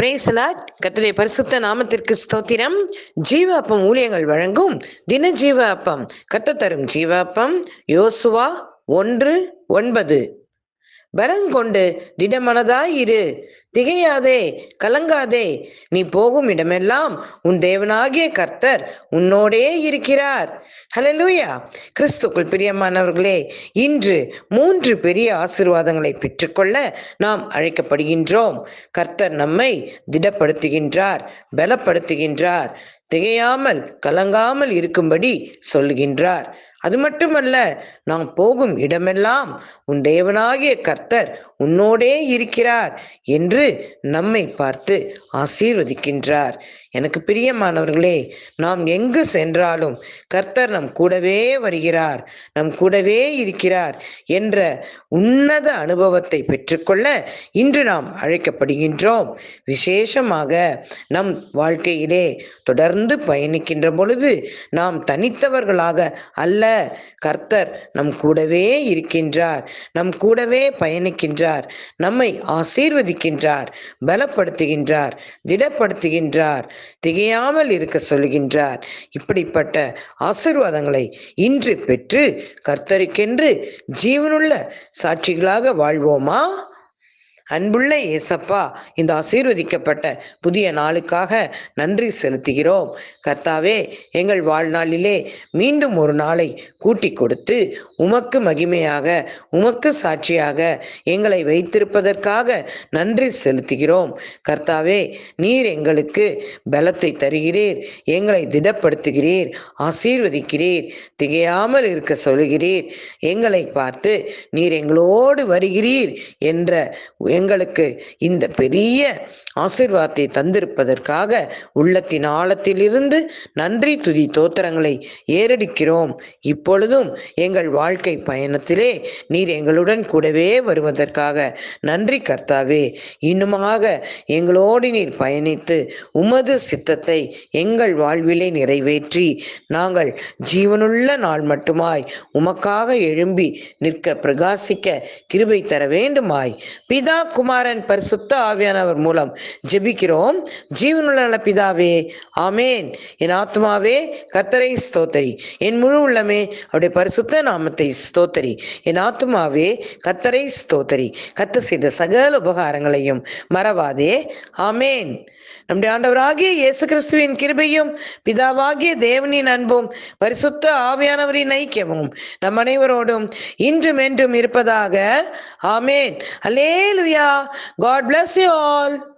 பிரேசலாட் கர்த்தருடைய பரிசுத்த நாமத்திற்கு ஸ்தோத்திரம். ஜீவ அப்பம் ஊழியங்கள் வழங்கும் தின ஜீவ அப்பம் கர்த்தர் தரும் ஜீவ அப்பம் யோசுவா ஒன்று ஒன்பது. பலங்கொண்டு திடமனதாயிரு. திகையாதே கலங்காதே நீ போகும் இடமெல்லாம் உன் தேவனாகிய கர்த்தர் உன்னோடே இருக்கிறார். ஹalleluya கிறிஸ்துக்குள் பிரியமானவர்களே இன்று மூன்று பெரிய ஆசீர்வாதங்களை பெற்றுக்கொள்ள நாம் அழைக்கப்படுகின்றோம். கர்த்தர் நம்மை திடப்படுத்துகின்றார் பலப்படுத்துகின்றார் திகையாமல் கலங்காமல் இருக்கும்படி சொல்லுகின்றார் அது மட்டுமல்ல நாம் போகும் இடமெல்லாம் உன் தேவனாகிய கர்த்தர் உன்னோடே இருக்கிறார் என்று நம்மை பார்த்து ஆசீர்வதிக்கின்றார். எனக்கு பிரியமானவர்களே நாம் எங்கு சென்றாலும் கர்த்தர் நம் கூடவே வருகிறார் நம் கூடவே இருக்கிறார் என்ற உன்னத அனுபவத்தை பெற்றுக்கொள்ள இன்று நாம் அழைக்கப்படுகின்றோம். விசேஷமாக நம் வாழ்க்கையிலே தொடர்ந்து பயணிக்கின்ற பொழுது நாம் தனித்தவர்களாக அல்ல கர்த்தர் நம் கூடவே இருக்கின்றார் நம் கூடவே பயணிக்கின்றார் நம்மை ஆசீர்வதிக்கின்றார் பலப்படுத்துகின்றார் திடப்படுத்துகின்றார் திகையாமல் இருக்க சொல்கின்றார். இப்படிப்பட்ட ஆசீர்வாதங்களை இன்று பெற்று கர்த்தருக்கென்று ஜீவனுள்ள சாட்சிகளாக வாழ்வோமா? அன்புள்ள ஏசப்பா இந்த ஆசீர்வதிக்கப்பட்ட புதிய நாளுக்காக நன்றி செலுத்துகிறோம். கர்த்தாவே எங்கள் வாழ்நாளிலே மீண்டும் ஒரு நாளை கூட்டி கொடுத்து உமக்கு மகிமையாக உமக்கு சாட்சியாக எங்களை வைத்திருப்பதற்காக நன்றி செலுத்துகிறோம். கர்த்தாவே நீர் எங்களுக்கு பலத்தை தருகிறீர் எங்களை திடப்படுத்துகிறீர் ஆசீர்வதிக்கிறீர் திகையாமல் இருக்க சொல்கிறீர். எங்களை பார்த்து நீர் எங்களோடு வருகிறீர் என்ற எங்களுக்கு இந்த பெரிய ஆசிர்வாதத்தை தந்திருப்பதற்காக உள்ளத்தின் ஆழத்திலிருந்து நன்றி துதி தோத்திரங்களை ஏறடிக்கிறோம். இப்பொழுதும் எங்கள் வாழ்க்கை பயணத்திலே நீர் எங்களுடன் கூடவே வருவதற்காக நன்றி கர்த்தாவே. இன்னுமாக எங்களோடு நீர் பயணித்து உமது சித்தத்தை எங்கள் வாழ்விலே நிறைவேற்றி நாங்கள் ஜீவனுள்ள நாள் மட்டுமாய் உமக்காக எழும்பி நிற்க பிரகாசிக்க கிருபை தர வேண்டுமாய். பிதா குமாரன் பரிசுத்த ஆவியானவர் மூலம் ஜெபிக்கிறோம். ஜீவனுள்ள நல்ல பிதாவே ஆமேன். என் ஆத்மாவே கத்தரை ஸ்தோத்தரி. என் முழு உள்ளமே அவருடைய பரிசுத்த நாமத்தை ஸ்தோத்தரி. என் ஆத்மாவே கத்தரை ஸ்தோத்தரி. கத்த செய்த சகல உபகாரங்களையும் மறவாதே. ஆமேன். நம்முடைய ஆண்டவராகிய இயேசு கிறிஸ்துவின் கிருபையும் பிதாவாகிய தேவனின் அன்பும் பரிசுத்த ஆவியானவரின் ஐக்கியமும் நம் அனைவரோடும் இன்றும் என்றும் இருப்பதாக. ஆமேன். God bless you all.